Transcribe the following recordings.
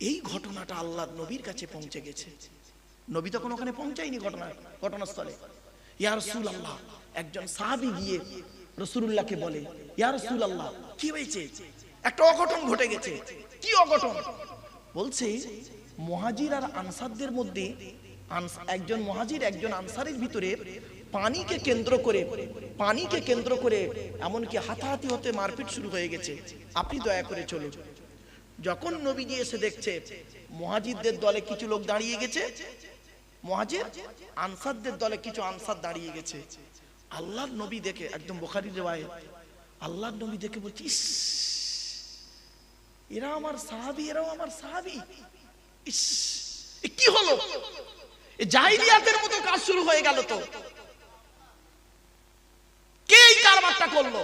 এই ঘটনাটা আল্লাহ নবীর কাছে পৌঁছে গেছে। নবী তখন ওখানে পৌঁছায়নি ঘটনা, ঘটনাস্থলে। ইয়া রসুল আল্লাহ একজন সাহাবি গিয়ে রসুল্লাহকে বলে, ইয়া রসুল আল্লাহ কি হয়েছে? একটা অঘটন ঘটে গেছে। কি অঘটন? বলছে, মহাজির আর আনসারদের মধ্যে একজন মহাজির, একজন আনসারের ভিতরে পানিকে কেন্দ্র করে, পানিকে কেন্দ্র করে এমনকি হাতাহাতি হতে মারপিট শুরু হয়ে গেছে। আপনি দয়া করে চলুন। যখন নবীজি এসে দেখছে, মহাজিদদের দলে কিছু লোক দাঁড়িয়ে গেছে মহাজির আনসারদের দলে কিছু আনসার দাঁড়িয়ে গেছে। আল্লাহর নবী দেখে, একদম বোখারি রেওয়ায়ত, আল্লাহর নবী দেখে বলছি এরা আমার সাহাবি, এরাও আমার সাহাবি। কি হলো? এ জাহিলিয়াতের মতো কাজ শুরু হয়ে গেল তো। কে এই কারবারটা করল?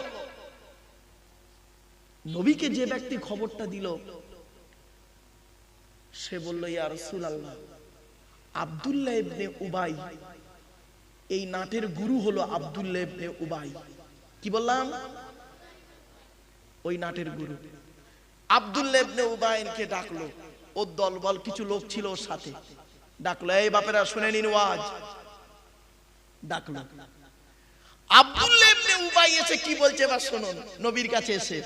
নবীকে যে ব্যক্তি খবরটা দিল সে বলল, ইয়া রাসূলুল্লাহ, আব্দুল্লাহ ইবনে উবাই, এই নাটের গুরু হলো আব্দুল্লাহ ইবনে উবাই। কি বললাম? ওই নাটের গুরু। আব্দুল্লাহ ইবনে উবাইনকে ডাকলো। ওর দলবল কিছু লোক ছিল ওর সাথে। ডাকলো, এই বাপেরা, শুনে নিন ওয়াজ। ডাকলো। আব্দুল্লাহ ইবনে উবাই এসে কি বলছে বা শুনুন, নবীর কাছে এসে।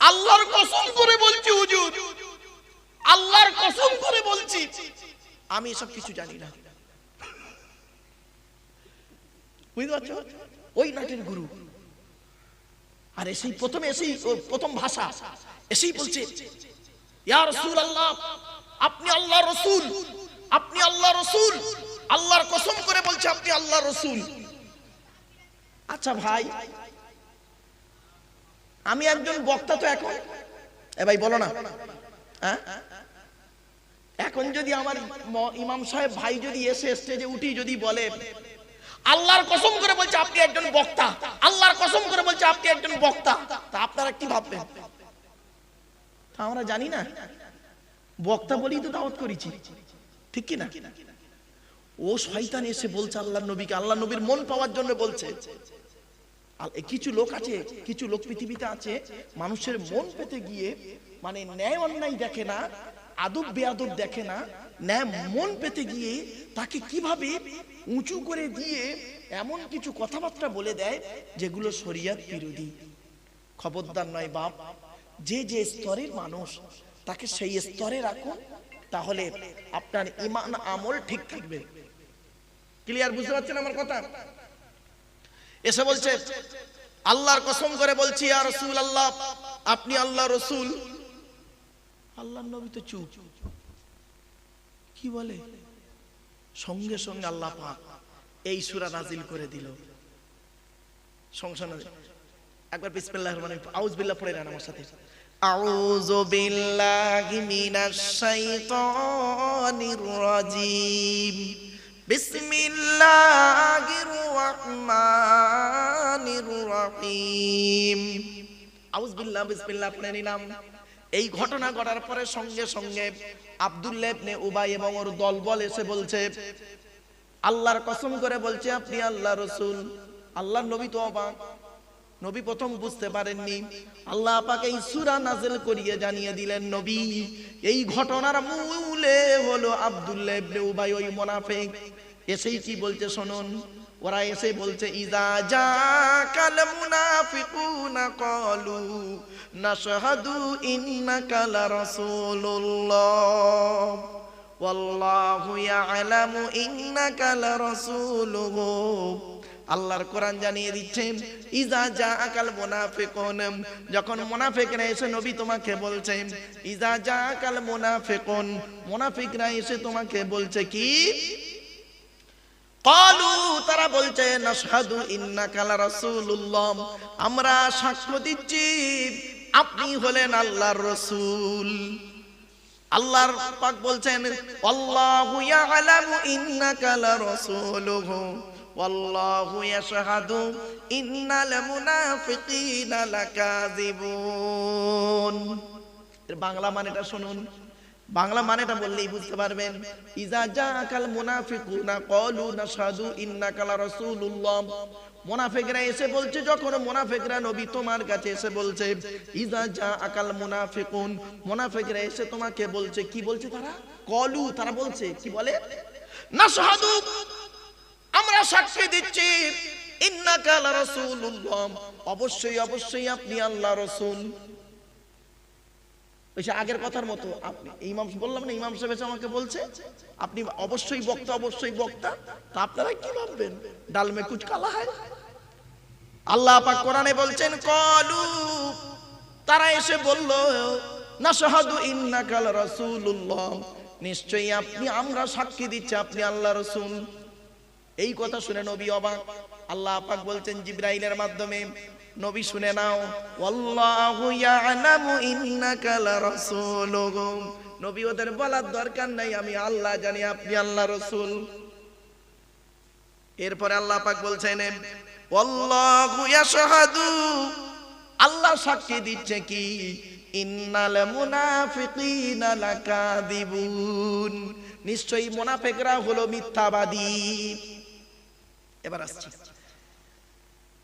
আল্লাহর কসম করে বলছি, হুজুর আল্লাহর কসম করে বলছি, আমি এসব কিছু জানি না। বুঝতে পারছ? ওই নাটের গুরু। আর এসেই প্রথমে এসেই প্রথম ভাষা, এসেই বলছে, ইয়া রাসূল আল্লাহ আপনি আল্লাহ রসুল, আপনি আল্লাহ রসুল, আল্লাহর কসম করে বলছে, আপনি আল্লাহ রসুল। আচ্ছা ভাই, আমি একজন বক্তা তো এখন। এ ভাই বলো না। হ্যাঁ? এখন যদি আমার ইমাম সাহেব ভাই যদি এসে স্টেজে উঠি যদি বলে, আল্লাহর কসম করে বলছে আপনি একজন বক্তা, আল্লাহর কসম করে বলছে আপনি একজন বক্তা, তা আপনারা কি ভাববেন? আমরা জানি না। বক্তা বলেই তো দাওয়াত করেছি। ঠিক কি না? ও শয়তান এসে বলছে আল্লাহ নবীকে আল্লাহ নবীর মন পাওয়ার জন্য বলছে। কিছু লোক আছে, কিছু লোক পৃথিবীতে আছে, মানুষের মন পেতে গিয়ে মানে ন্যায় অন্যায় দেখে না, আদব বেয়াদব দেখে না, ন্যায় মন পেতে গিয়ে তাকে কীভাবে উঁচু করে দিয়ে এমন কিছু কথাবার্তা বলে দেয় যেগুলো শরিয়াত বিরোধী? খবরদার নয় বাপ, যে যে স্তরের মানুষ, তাকে সেই স্তরে রাখুন, তাহলে আপনার ইমান, আমল ঠিক থাকবে। ক্লিয়ার বুঝতে পারছেন আমার কথা? এসে বলছে, আল্লাহর কসম করে বলছি আর রসুল আল্লাহ আপনি আল্লাহ রসুল আল্লাহ নবী তো চুপ। কি বলে? সঙ্গে সঙ্গে আল্লাহ পাক এই সুরা নাজিল করে দিল। সংসার একবার বিসমিল্লাহির রহমানির রহিম। আউজ বিল্লাহ পড়ে নেন আমার সাথে। আউযু বিল্লাহি মিনাশ শাইতানির রাজিম। বিসমিল্লাহির রহমানির রহিম। আউজ বিল্লাহ বিসমিল্লাহ পড়ে নিলাম। এই ঘটনা ঘটার পরে সঙ্গে সঙ্গে আব্দুল্লাহ উবাই এবং ওর দলবল এসে বলছে, আল্লাহর কসম করে বলছে, আপনি আল্লাহ রসুল আল্লাহ নবী তো অবাক। নবী প্রথম বুঝতে পারেননি। আল্লাহ পাকে এই নাজিল করিয়ে জানিয়ে দিলেন, নবী, এই ঘটনার মূলে হলো আব্দুল্লাহ ইবনে উবাই ওই মুনাফিক। এসেই কি বলছে, শুনুন। ওরা এসে বলছে ইজা যা জাকাল মুনাফিকুনা ক্বালু নাশহাদু ইন্নাকা লারাসূলুল্লাহ। ওয়াল্লাহু ইয়ালামু ইন্নাকা লারাসূলুহু। আল্লাহর কোরআন জানিয়ে দিচ্ছেন ইজা জা আকাল মুনাফিকুন। যখন মুনাফিকরা এসে নবী তোমাকে বলছে ইজা জা আকাল মুনাফিকুন। মুনাফিকরা এসে তোমাকে বলছে, কি? কালু, তারা বলছে, নাশহাদু ইন্নাকা লারাসূলুল্লাহ আমরা সাক্ষ্য দিচ্ছি, আপনি হলেন আল্লাহর রাসূল। আল্লাহর পাক বলছেন, আল্লাহু ইয়ালামু ইন্নাকা লারাসূলুহু ওয়াল্লাহু ইয়াশহাদু ইন্নাল মুনাফিকিনা লাকাযিবুন। এর বাংলা মানেটা শুনুন। বাংলা মানেটা বললেই বুঝতে পারবেন। ইজা জাকাল মুনাফিকুনা ক্বালু নাশহাদু ইন্নাকা লারাসূলুল্লাহ। মোনাফেকরা এসে বলছে, যখন মোনাফেকরা নবী তোমার কাছে এসে বলছে, ইজা যা আকাল মুনাফিকুন, মোনাফেকরা এসে তোমাকে বলছে, কি বলছে তারা? কলু তারা বলছে, কি বলে? না শাহাদু আমরা সাক্ষী দিচ্ছি, ইন্নাকা রাসূলুল্লাহ অবশ্যই অবশ্যই আপনি আল্লাহ রাসূল। আগের কথার মতো ইমাম বললাম না ইমাম সাহেব আমাকে বলছে, আপনি অবশ্যই বক্তা অবশ্যই বক্তা, তা আপনারা কি ভাববেন? ডালমে কুচ হয় আল্লাহ পাক কোরআনে বলছেন, কলু, তারা এসে বলল না শাহাদু ইন্নাকাল রাসূলুল্লাহ, নিশ্চয়ই আপনি, আমরা সাক্ষী দিচ্ছি আপনি আল্লাহ রাসূল। এই কথা শুনে নবী অবাক। আল্লাহ পাক বলছেন, জিব্রাইলের মাধ্যমে নবী শুনে নাও ওয়াল্লাহু ইয়ালামু ইন্নাকা লারাসূলুহু নবী ওদের বলার দরকার নাই, আমি আল্লাহ জানি, আপনি আল্লাহ রাসূল। এরপরে আল্লাহ পাক বলছেন, ওয়াল্লাহু ইয়াশহাদু। আল্লাহ সাক্ষী দিচ্ছে কি, ইন্নাল মুনাফিকিনা লাকাদিবুন নিশ্চয়ই মুনাফিকরা হলো মিথ্যাবাদী। এবার আসছি।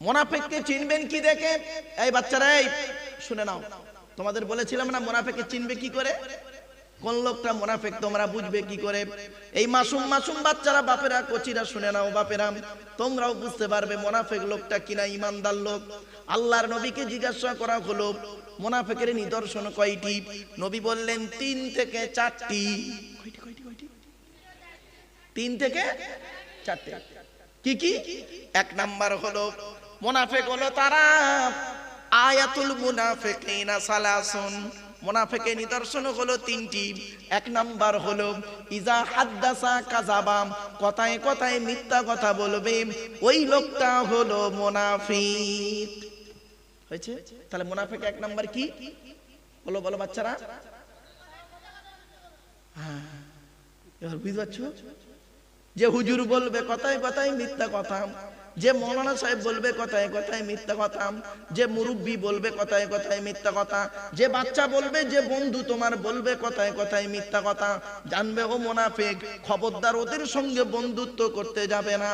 মোনাফেককে চিনবেন কি দেখে? এই বাচ্চারা, এই, শুনে নাও। তোমাদের বলেছিলাম না, মোনাফেককে চিনবে কি করে? কোন লোকটা মোনাফেক, তোমরা বুঝবে কি করে? এই মাসুম মাসুম বাচ্চারা, বাপেরা, কচিরা, শুনে নাও বাপেরা। তোমরাও বুঝতে পারবে মোনাফেক লোকটা কিনা ইমানদার লোক। আল্লাহর নবীকে জিজ্ঞাসা করা হলো, মোনাফেকের নিদর্শন কয়টি? নবী বললেন, তিন থেকে চারটি। তিন থেকে চারটে। কি কি? এক নাম্বার হলো মুনাফিক হলো তারা। আয়াতুল মুনাফিকিনা সালাসুন। মুনাফিকের নিদর্শন হলো তিনটি। এক নাম্বার হলো, ইজা হাদ্দাসা কাযাবাম কথায় কথায় মিথ্যা কথা বলবে। ওই লোকটা হলো মুনাফিক। হয়েছে? তাহলে মুনাফিক এক নাম্বার কি? বলো বলো বাচ্চারা। হ্যাঁ। এবার বুঝতে পারছ? যে হুজুর বলবে কথায় কথায় মিথ্যা কথা। যে মৌলানা সাহেব বলবে কথায় কথায় মিথ্যা কথা, যে মুরব্বী বলবে কথায় কথায় মিথ্যা কথা, যে বাচ্চা বলবে, যে বন্ধু তোমার বলবে কথায় কথায় মিথ্যা কথা, জানবে ও মোনাফেক, খবরদার ওদের সঙ্গে বন্ধুত্ব করতে যাবে না,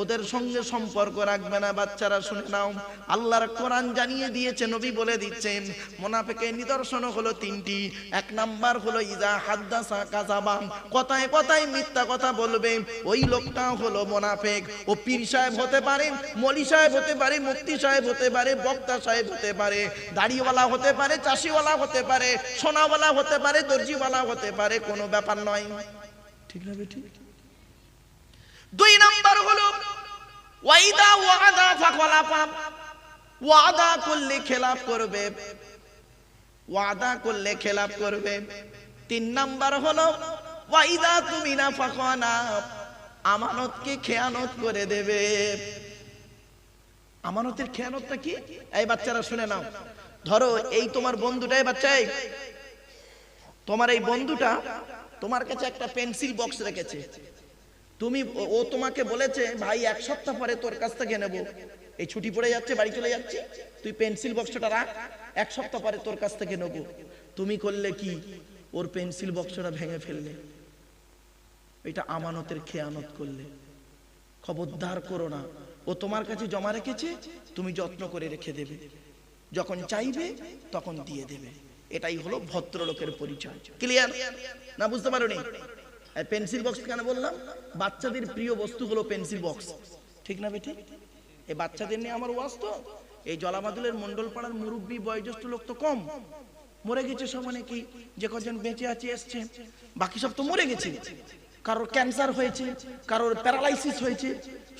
ওদের সঙ্গে সম্পর্ক রাখবে না, বাচ্চারা শুনে নাও। আল্লাহর কোরআন জানিয়ে দিয়েছে, নবী বলে দিচ্ছেন মোনাফেকের নিদর্শন হলো তিনটি, এক নাম্বার হলো ইজা হাদ্দাসা কাজাবাম কথায় কথায় মিথ্যা কথা বলবে, ওই লোকটা হলো মোনাফেক, ও পীর সাহেব হতে পারে, মলি সাহেব হতে পারে মুক্তি সাহেব হতে পারে, বক্তা সাহেব হতে পারে, দাড়িওয়ালা হতে পারে, চাষিওয়ালা হতে পারে, সোনাওয়ালা হতে পারে, দর্জিওয়ালা হতে পারে, কোনো ব্যাপার নয়। ঠিক না ঠিক দুই নাম্বার হলো, ওয়াইদা ওয়াদা ফাকলাফা ওয়াদা করলে খেলাপ করবে, ওয়াদা করলে খেলাপ করবে। তিন নাম্বার হলো, ওয়াইদা তুমি না ফাকানা আমানতকে খেয়ানত করে দেবে। আমানতের খেয়ানতটা কি? এই বাচ্চারা, শুনে নাও। ধরো, এই তোমার বন্ধুটা, এই বাচ্চা, এই। তোমার এই বন্ধুটা তোমার কাছে একটা পেন্সিল বক্স রেখেছে। তুমি, ও তোমাকে বলেছে, ভাই, এক সপ্তাহ পরে তোর কাছ থেকে নেব। এই ছুটি পড়ে যাচ্ছে, বাড়ি চলে যাচ্ছে। তুই পেন্সিল বক্সটা রাখ, এক সপ্তাহ পরে তোর কাছ থেকে নেব। তুমি করলে কি? ওর পেন্সিল বক্সটা ভেঙে ফেললে। এটা আমানতের খেয়ানত করলে। খবরদার করো না। ও তোমার কাছে জমা রেখেছে, তুমি যত্ন করে রেখে দেবে। যখন চাইবে, তখন দিয়ে দেবে। এটাই হলো ভদ্রলোকের পরিচয়। ক্লিয়ার না বুঝতে পারো পেন্সিল বক্স কেন বললাম? বাচ্চাদের প্রিয় বস্তু হলো পেন্সিল বক্স ঠিক না বেটি? এই বাচ্চাদের নিয়ে আমার ওয়াজ তো। এই জলামাদুলের মন্ডল পাড়ার মুরব্বী বয়োজ্যেষ্ঠ লোক তো কম। মরে গেছে সব অনেকেই যে কজন বেঁচে আছে, এসছে। বাকি সব তো মরে গেছে। কারোর ক্যান্সার হয়েছে, কারোর প্যারালাইসিস হয়েছে,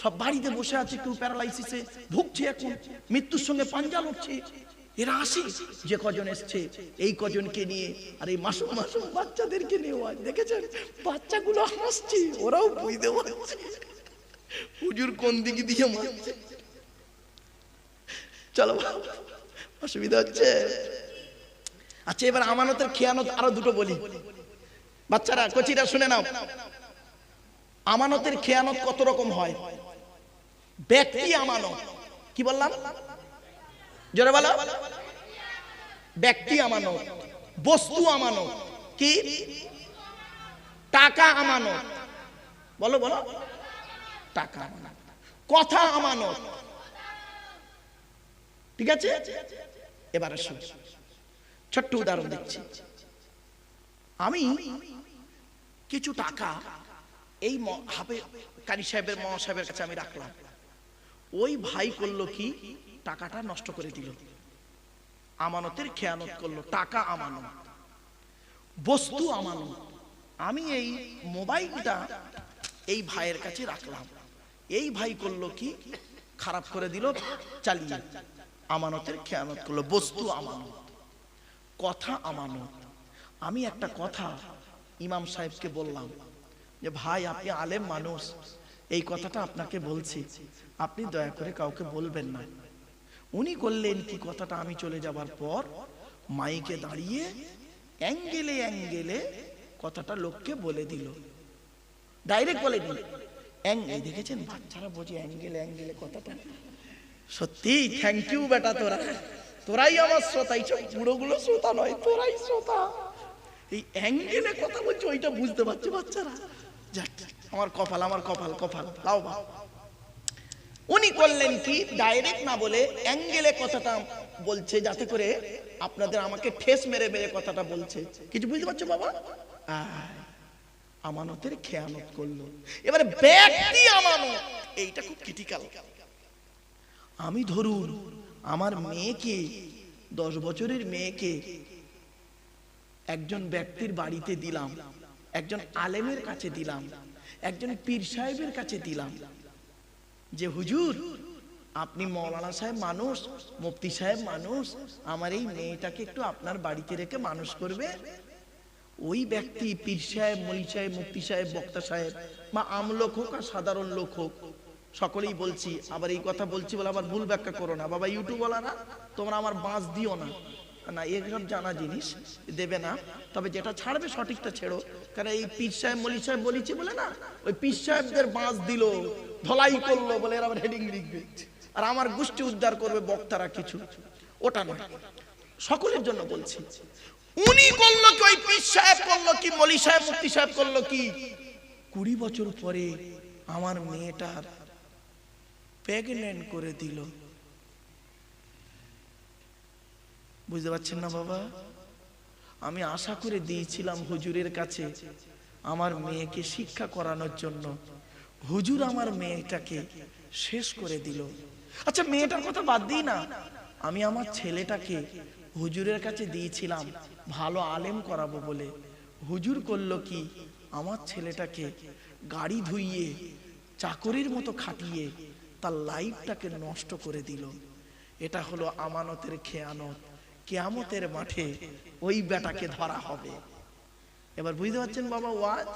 সব বাড়িতে বসে আছে কেউ প্যারালাইসিসে ভুগছে এখন, মৃত্যুর সঙ্গে পাঞ্জা লড়ছে। এরা আসে, যে কজন এসছে, এই কজনকে নিয়ে, আর এই মাসুম মাসুম বাচ্চাদেরকে আজ দেখেছেন? বাচ্চাগুলো হাসছে, ওরাও বুঝতে পারছে। হুজুর কোন দিকে দিয়ে মারছে? চলো অসুবিধা হচ্ছে। আচ্ছা এবার আমানতের খেয়ানত আরও দুটো বলি। বাচ্চারা, কচিরা, শুনে নাও। আমানতের খেয়ানত কত রকম হয়? ব্যক্তি আমানত। কি বললাম? জোরে বলো। ব্যক্তি আমানত, বস্তু আমানত। কি? টাকা আমানত। বলো বলো। টাকা আমানত। কথা আমানত। ঠিক আছে? এবারে ছোট্ট উদাহরণ দিচ্ছি। আমি কিছু টাকা এই হাফে কারি সাহেবের মহা সাহেবের কাছে আমি রাখলাম। ওই ভাই করল কি? টাকাটা নষ্ট করে দিল। আমানতের খেয়ানত করল, টাকা আমানত। বস্তু আমানত। আমি এই মোবাইলটা এই ভাইয়ের কাছে রাখলাম। এই ভাই করল কি? খারাপ করে দিল, চালিয়ে। আমানতের খেয়ানত করল, বস্তু আমানত। কথা আমানত। আমি একটা কথা ইমাম সাহেবকে বললাম যে, ভাই, আপনি আলেম মানুষ। এই কথাটা আপনাকে বলছি। আপনি দয়া করে কাউকে বলবেন না। উনি করলেন কি কথাটা? আমি চলে যাবার পর মাইকে দাঁড়িয়ে অ্যাঙ্গেলে অ্যাঙ্গেলে কথাটা লোককে বলে দিল। ডাইরেক্ট বলে দিল। অ্যাঙ্গেল দেখেছেন? বাচ্চারা বোঝে অ্যাঙ্গেলে অ্যাঙ্গেলে কথাটা। সত্যি? থ্যাংক ইউ বেটা, তোরা। তোরাই আমার শ্রোতা। এইসব বুড়োগুলো শ্রোতা নয়, তোরাই শ্রোতা। এই অ্যাঙ্গেলে কথা বলছে, ওইটা বুঝতে পারছে বাচ্চারা? যাক, আমার কপাল আমার কপাল কপাল। লাও বা উনি করলেন কি? ডাইরেক্ট না বলে অ্যাঙ্গেলে কথাটা বলছে যাতে করে আপনাদের আমাকে ঠেস মেরে মেরে কথাটা বলছে। কিছু বুঝতে পারছ বাবা? আমানতের খেয়ানত করল। এবারে ব্যক্তি আমানত, এইটা খুব ক্রিটিক্যাল আমি ধরুন, আমার মেয়েকে, দশ বছরের মেয়েকে একজন ব্যক্তির বাড়িতে দিলাম, একজন আলেমের কাছে দিলাম, একজন পীর সাহেবের কাছে দিলাম। যে, হুজুর, আপনি মৌলানা সাহেব মানুষ, মুফতি সাহেব মানুষ, আমার এই মেয়েটাকে একটু আপনার বাড়িতে রেখে মানুষ করবে? ওই ব্যক্তি পীর সাহেব, মলি সাহেব, মুফতি সাহেব, বক্তা সাহেব, বা আমলোক হোক আর সাধারণ লোক হোক, সকলেই বলছি, আবার এই কথা বলছি বলে আবার ভুল ব্যাখ্যা করো না। বাবা, ইউটিউবওয়ালারা, তোমরা আমার বাঁশ দিও না। না এসব জানা জিনিস দেবে না। তবে যেটা ছাড়বে সঠিকটা ছেড়ো। কারণ এই পীর সাহেব মলি সাহেব বলেছি বলে না, ওই পীর সাহেবদের বাঁশ দিল, ধলাই করল বলে এরা আবার হেডিং লিখবে। আর আমার গোষ্ঠী উদ্ধার করবে বক্তারা কিছু। ওটা নয়। সকলের জন্য বলছি, উনি করল কি, ওই পীর সাহেব করল কি মলি সাহেব, মুফতি সাহেব করল কি? কুড়ি বছর পরে আমার মেয়েটার প্রেগনেন্ট করে দিল। বুঝতে পারছেন না বাবা? আমি আশা করে দিয়েছিলাম হুজুরের কাছে আমার মেয়েকে শিক্ষা করানোর জন্য। হুজুর আমার মেয়েটাকে শেষ করে দিল। আচ্ছা মেয়েটার কথা বাদ দিই না। আমি আমার ছেলেটাকে হুজুরের কাছে দিয়েছিলাম, ভালো আলেম করাবো বলে। হুজুর করল কি? আমার ছেলেটাকে গাড়ি ধুইয়ে, চাকরির মতো খাটিয়ে তার লাইফটাকে নষ্ট করে দিল। এটা হলো আমানতের খেয়ানত। কেয়ামতের মাঠে ওই বেটাকে ধরা হবে। এবার বুঝতে পারছেন বাবা, ওয়াজ?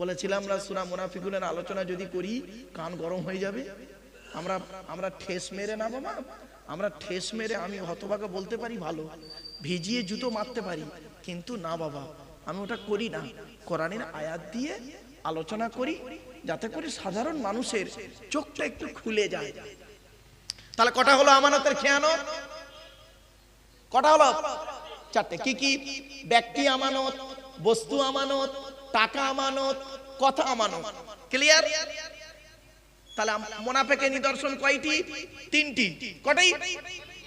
বলেছিলাম সুরা মুনাফিকুনের আলোচনা যদি করি, কান গরম হয়ে যাবে। আমরা আমরা ঠেস মেরে না বাবা, আমরা ঠেস মেরে আমি হতভাগা বলতে পারি ভালো, ভিজিয়ে জুতো মারতে পারি, কিন্তু না বাবা, আমি ওটা করি না। কোরআনের আয়াত দিয়ে আলোচনা করি, যাতে করে সাধারণ মানুষের চোখটা একটু খুলে যায়। তাহলে কটা হলো আমানতের খেয়ানত? কটা হলো? চারটে। কি কি? ব্যক্তি আমানত, বস্তু আমানত, টাকা আমানত, কথা আমানত। ক্লিয়ার তাহলে মোনাফেকের নিদর্শন কয়টি? তিনটি। কটাই?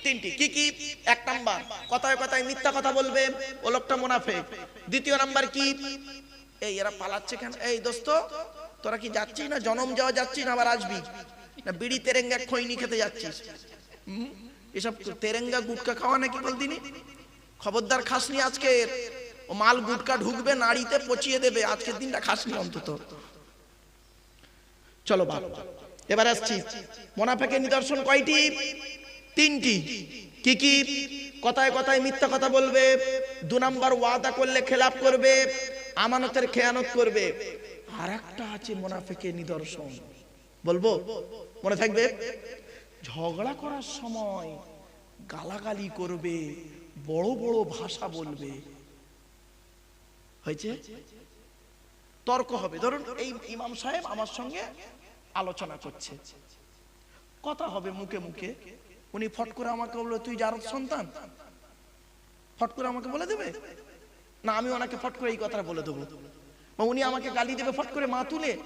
তিনটি। কি কি? এক নাম্বার। কথায় কথায় মিথ্যা কথা বলবে ও লোকটা মোনাফেক। দ্বিতীয় নাম্বার কি? এই, এরা পালাচ্ছে কেন? এই, দোস্ত, তোরা কি যাচ্ছিস না? জনম যাওয়া যাচ্ছিস না? আবার আসবি? না বিড়ি তেরেঙ্গা খৈনি খেতে যাচ্ছিস? এসব তেরেঙ্গা গুটকা খাওয়া নাকি বলদিনি? খবরদার খাসনি আজকে। ও মাল গুটকা ঢুকবে, নাড়িতে পচিয়ে দেবে, আজকের দিনটা খাসনি অন্তত। চলো বাপ, এবার আসছি। মোনাফেকের নিদর্শন কয়টি? তিনটি। কি কি? কথায় কথায় মিথ্যা কথা বলবে, দু নাম্বার ওয়াদা করলে খেলাপ করবে, আমানতের খেয়ানত করবে। আর একটা আছে মোনাফেকের নিদর্শন। বলব? মনে থাকবে? ঝগড়া করার সময় গালাগালি করবে, বড় বড় ভাষা বলবে। হয়েছে? তর্ক হবে। ধরুন এই ইমাম সাহেব আমার সঙ্গে আলোচনা করছে। কথা হবে মুখে মুখে। উনি ফট করে আমাকে বলল, তুই যার সন্তান? ফট করে আমাকে বলে দেবে? না, আমি ওনাকে ফট করে এই কথাটা বলে দেবো। বা উনি আমাকে গালি দেবে, ফট করে মা তুলে।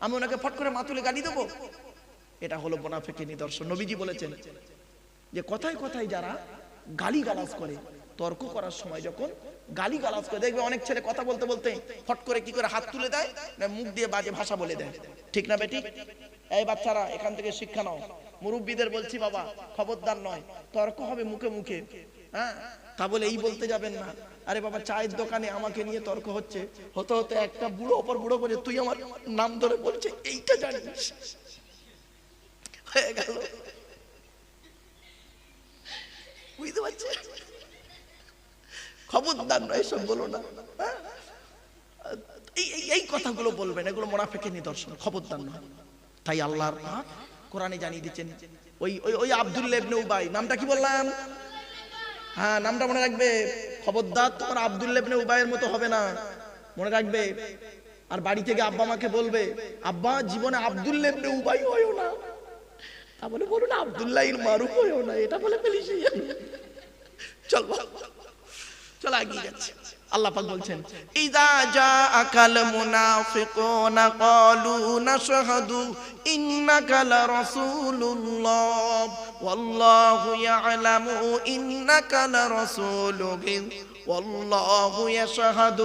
আমি ওনাকে ফট করে মা তুলে গালি দেবো। এটা হলো মোনাফেকের নিদর্শন। নবীজি বলেছেন যে কথায় কথায় যারা গালি গালাজ করে, তর্ক করার সময় যখন গালি গালাজ করে, দেখবে অনেক ছেলে কথা বলতে বলতে ফট করে কি করে হাত তুলে দেয় মুখ দিয়ে বাজে ভাষা বলে দেয়। ঠিক না বেটি? এই বাচ্চারা, এখান থেকে শিক্ষা নাও। মুরব্বীদের বলছি বাবা, খবরদার নয়, তর্ক হবে মুখে মুখে। হ্যাঁ? তা বলে এই বলতে যাবেন না। আরে বাবা, চায়ের দোকানে আমাকে নিয়ে তর্ক হচ্ছে। হতে হতে একটা বুড়ো অপর বুড়ো বলে তুই আমার নাম ধরে বলছে, এইটা জানিস? হয়ে গেল। বুঝতে খবরদার এসব বলো না। হ্যাঁ? এই কথাগুলো বলবেন, এগুলো নিদর্শন, খবরদার তাই আল্লাহর কোরআনে জানিয়ে দিচ্ছেন। ওই ওই ওই উবাই, নামটা কি বললাম? হ্যাঁ নামটা মনে রাখবে? খবরদার তোমার আব্দুল্লাহ উবাইয়ের মতো হবে না। মনে রাখবে? আর বাড়ি থেকে আব্বা মাকে বলবে, আব্বা, জীবনে আব্দুল্লাহ ইবনে উবাই হয়ও না। তা বলে বলুন আব্দুল্লাহ মারুফ হয়ও না এটা বলে ফেলিস চল বল। চল এগিয়ে যাচ্ছে আল্লাহ পাক বলছেন ইদা জাআকাল মুনাফিকুনা ক্বালু নাশহাদু ইন্নাকা লারাসূলুল্লাহ ওয়াল্লাহু ইয়ালামু ইন্নাকা লারাসূলুহু والله يشهد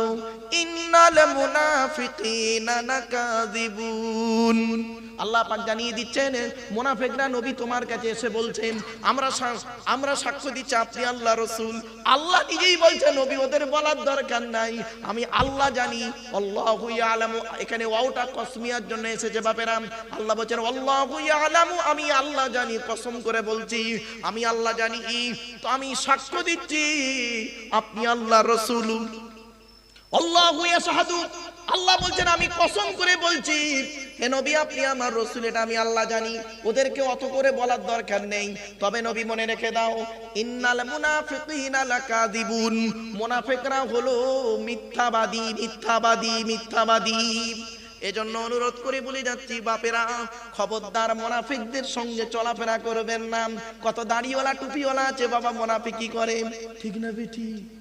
إن المنافقين لكاذبون আল্লাহ পাক জানিয়ে দিচ্ছেন, মোনাফেকরা নবী তোমার কাছে এসে বলছেন, আমরা আমরা সাক্ষ্য দিচ্ছি আপনি আল্লাহ রসুল। আল্লাহ নিজেই বলছেন, নবী ওদের বলার দরকার নাই। আমি আল্লাহ জানি। আল্লাহু ইয়ালামু এখানে ওয়াওটা কসমিয়ার জন্য এসেছে, বাপেরাম। আল্লাহ বলছেন, আল্লাহু ইয়ালামু, আমি আল্লাহ জানি, কসম করে বলছি। আমি আল্লাহ জানি, তো আমি সাক্ষ্য দিচ্ছি। আপনি আল্লাহ রসুল। আল্লাহু ইয়াশহাদু। আল্লাহ বলছেন, আমি কসম করে বলছি। হে নবী, আপনি আমার রসুল, এটা আমি আল্লাহ জানি। ওদেরকে অত করে বলার দরকার নেই। তবে নবী মনে রেখে দাও, ইন্নাল মুনাফিকিনা লাকাদিবুন মুনাফিকরা হলো মিথ্যাবাদী মিথ্যাবাদী মিথ্যাবাদী। এজন্য অনুরোধ করে বলে যাচ্ছি, বাপেরা, খবরদার মোনাফিকদের সঙ্গে চলাফেরা করবেন না। কত দাড়িওয়ালা, টুপিওয়ালা আছে, বাবা, মোনাফিকি করে? ঠিক না, বেটি।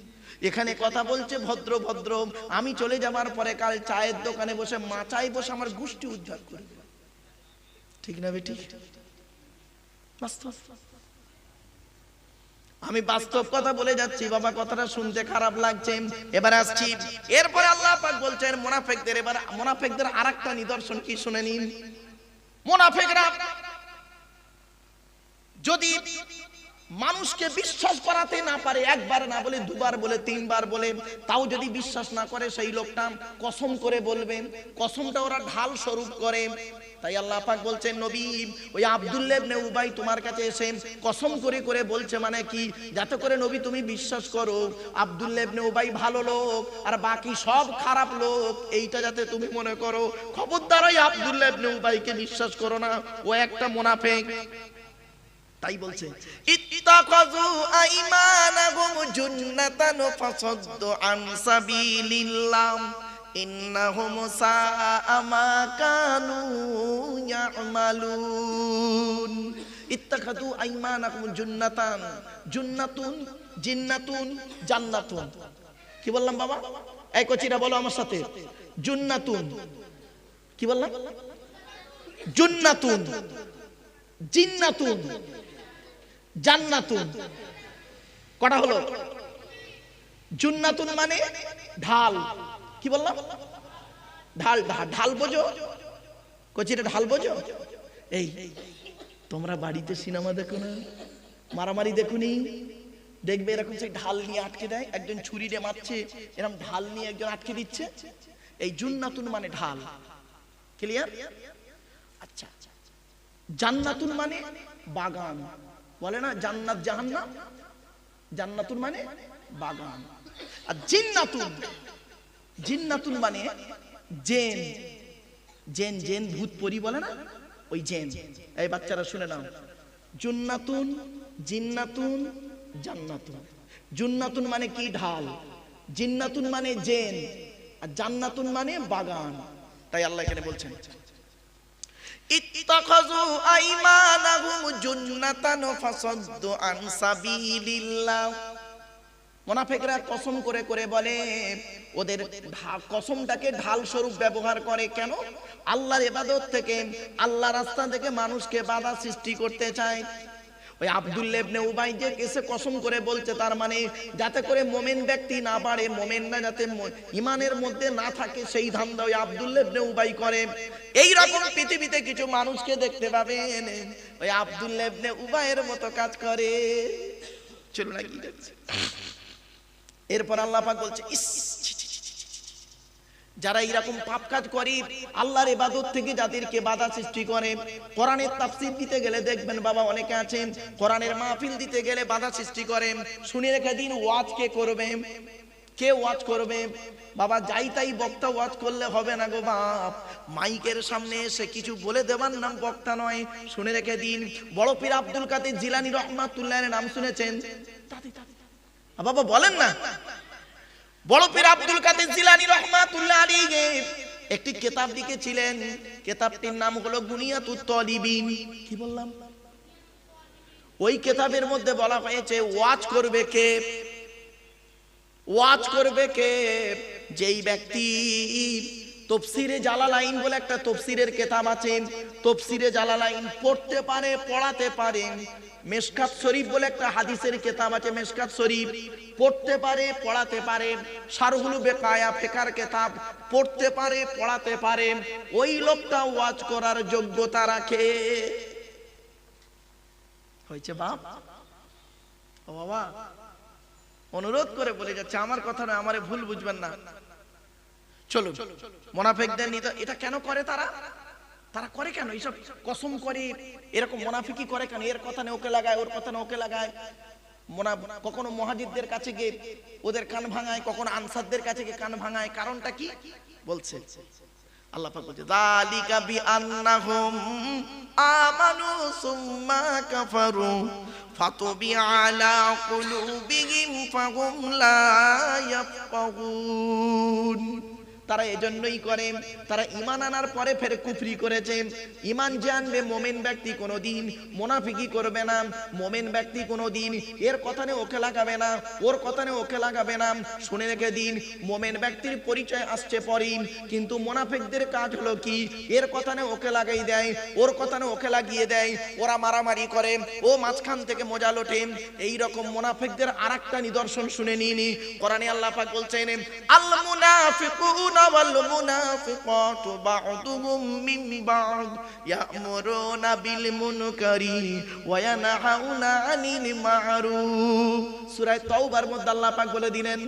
এখানে কথা বলছে ভদ্র ভদ্র, আমি চলে যাবার পরে কাল চায়ের দোকানে বসে মাচায় বসে আমার গোষ্ঠী উদ্ধার করবে ঠিক না বেটি? আমি বাস্তব কথা বলে যাচ্ছি, বাবা কথাটা শুনতে খারাপ লাগছে। এবার আসছি। এরপরে আল্লাহ পাক বলছেন, মোনাফেকদের, এবার মোনাফেকদের আরেকটা নিদর্শন কি শুনে নিন। মোনাফেকরা যদি মানুষকে বিশ্বাস করাতে না পারে, একবার না বলে, দুবার বলে, তিনবার বলে, তাও যদি বিশ্বাস না করে সেই লোকটা কসম করে বলবেন কসমটা ওরা ঢাল স্বরূপ করে। তাই আল্লাহ পাক বলছেন, নবী, ওই আব্দুল্লাহ ইবনে উবাই তোমার কাছে এসে কসম করে করে বলছে মানে কি, যাতে করে নবী তুমি বিশ্বাস করো, আব্দুল্লাহ ইবনে উবাই ভালো লোক, আর বাকি সব খারাপ লোক, এইটা যাতে তুমি মনে করো। খবরদার ওই আব্দুল্লাহ ইবনে উবাইকে বিশ্বাস করো না, ও একটা মুনাফিক। তাই বলছে ইত্তাখাযু আইমানাহুম জুন্নাতান ফাসাদ্দু আন সাবিলিল্লাহ ইন্নাহুম সাআ মা কানু ইয়ামালুন ইত্তাখাযু আইমানাহুম জুন্নাতান জুন্নাতুন জিন্নাতুন জান্নাতুন কি বললাম বাবা? এই কচিরা বলো আমার সাথে। জুন্নাতুন। কি বললাম? জুন্নাতুন। জিন্নাতুন। জান্নাতুন। কটা হলো? জুন্নাতুন মানে ঢাল। কি বললাম? ঢাল ঢাল বোঝো। কচিটা ঢাল বোঝো? এই, তোমরা বাড়িতে সিনেমা দেখো না? মারামারি দেখুনি দেখবে এরকম সেই ঢাল নিয়ে আটকে দেয়। একজন ছুরি দিয়ে মারছে এরকম ঢাল নিয়ে একজন আটকে দিচ্ছে। এই জুন্নাতুন মানে ঢাল। ক্লিয়ার আচ্ছা। জান্নাতুন মানে বাগান। বলে না, জান্নাত জাহান্নাম? জান্নাতুন মানে বাগান। আর জিন্নাতুন জিন্নাতুন মানে জেন। জেন জেন ভূত পরি বলে না? ওই জেন। এই বাচ্চারা শুনে নাও। জুন্নাতুন, জিন্নাতুন, জান্নাতুন। জুন্নাতুন মানে কি ঢাল? জিন্নাতুন মানে জেন। আর জান্নাতুন মানে বাগান। তাই আল্লাহ এখানে বলছেন কসম করে করে বলে, ওদের কসমটাকে ঢাল স্বরূপ ব্যবহার করে কেন? আল্লাহর ইবাদত থেকে আল্লাহ রাস্তা থেকে মানুষকে বাধা সৃষ্টি করতে চায়। ওই আব্দুল্লাহ ইবনে উবাই যে কেসে কসম করে বলছে, তার মানে যাতে করে মোমেন ব্যক্তি না বাড়ে মোমেন না যাতে ইমানের মধ্যে না থাকে, সেই ধান্দা ওই আব্দুল্লাহ ইবনে উবাই করে। এই রকম পৃথিবীতে কিছু মানুষকে দেখতে পাবেন। ওই আব্দুল্লাহ ইবনে উবাইয়ের মতো কাজ করে। চলো না কি দেখছে। এরপর আল্লাহ পাক বলছে, ইস। যারা এরকম পাপ কাজ করে, আল্লাহর ইবাদত থেকে যাদেরকে বাধা সৃষ্টি করে, কোরআনের তাফসীর দিতে গেলে দেখবেন বাবা অনেকে আছেন, কোরআনের মাহফিল দিতে গেলে বাধা সৃষ্টি করে। শুনে রেখে দিন, ওয়াজ কে করবে? কে ওয়াজ করবে? বাবা, যাই তাই বক্তা ওয়াজ করলে হবে না গো বাপ। মাইকের সামনে এসে কিছু বলে দেবার নাম বক্তা নয়। শুনে রেখে দিন, বড় পীর আব্দুল কাদের জিলানি রহমাতুল্লাহের নাম শুনেছেন? বাবা, বলেন না। বড় পীর আব্দুল কাদের জিলানি রহমাতুল্লাহ আলাইহি একটি কিতাব লিখেছিলেন। কিতাবটির নাম হলো বুনিয়াতুত তলিবিন। কি বললাম? ওই কিতাবের মধ্যে বলা হয়েছে, ওয়াজ করবে কে? ওয়াজ করবে কে? যেই ব্যক্তি তফসিরে জালালাইন বলে একটা তফসিরের কেতাব আছে। তফসিরে জালালাইন পড়তে পারে, পড়াতে পারে। মেশকাত শরীফ বলে একটা হাদিসের কেতাব আছে মেশকাত শরীফ। পড়তে পারে পড়াতে পারে। সারহুলু বেকায়া ফেকার কেতাব। পড়তে পারে পড়াতে পারে। ওই লোকটা ওয়াজ করার যোগ্যতা রাখে। হয়েছে বাপ? ও বাবা অনুরোধ করে বলে যাচ্ছে আমার কথা নয় আমারে ভুল বুঝবেন না। চলো মোনাফেকদের নিতে এটা কেন করে তারা? তারা করে কেন? এইসব কসম করে, এরকম মোনাফিকি করে কেন? এর কথা নিয়ে ওকে লাগায়, ওর কথা নিয়ে ওকে লাগায়। মোনা, কখনো মহাজিদদের কাছে গিয়ে ওদের কান ভাঙায়, কখনো আনসারদের কাছে গিয়ে কান ভাঙায়। কারণটা কি? বলছে, আল্লাহ পাক বলছে যালিকা বিআন্নাহুম আমানু সুম্মা কাফারু ফাতুবি আলা কুলুবিহিম ফাহুম লা ইয়াফকাহুন তারা এজন্যই করে, তারা ইমান আনার পরে ফের কুফরি করেছে। ইমান যে আনবে মোমেন ব্যক্তি কোনোদিন মোনাফিকি করবে না। মোমেন ব্যক্তি কোনোদিন এর কথা নিয়ে ওকে লাগাবে না, ওর কথা নিয়ে ওকে লাগাবে না। শুনে রেখে দিন, মোমেন ব্যক্তির পরিচয় আসছে পরেই কিন্তু মোনাফিকদের কাজ হলো কি? এর কথা নিয়ে ওকে লাগাই দেয়, ওর কথা নিয়ে ওকে লাগিয়ে দেয়, ওরা মারামারি করে, ও মাঝখান থেকে মজা লোটে। এই রকম মোনাফিকদের আরেকটা নিদর্শন শুনে নিনি। কোরআনে আল্লাহ বলছেন, আল মুনাফিকুনা ওয়াল بعضهم من بعض يأمرون بالمنكر وينهون عن المعروف সূরা তাওবার মধ্যে আল্লাহ পাক বলে দিলেন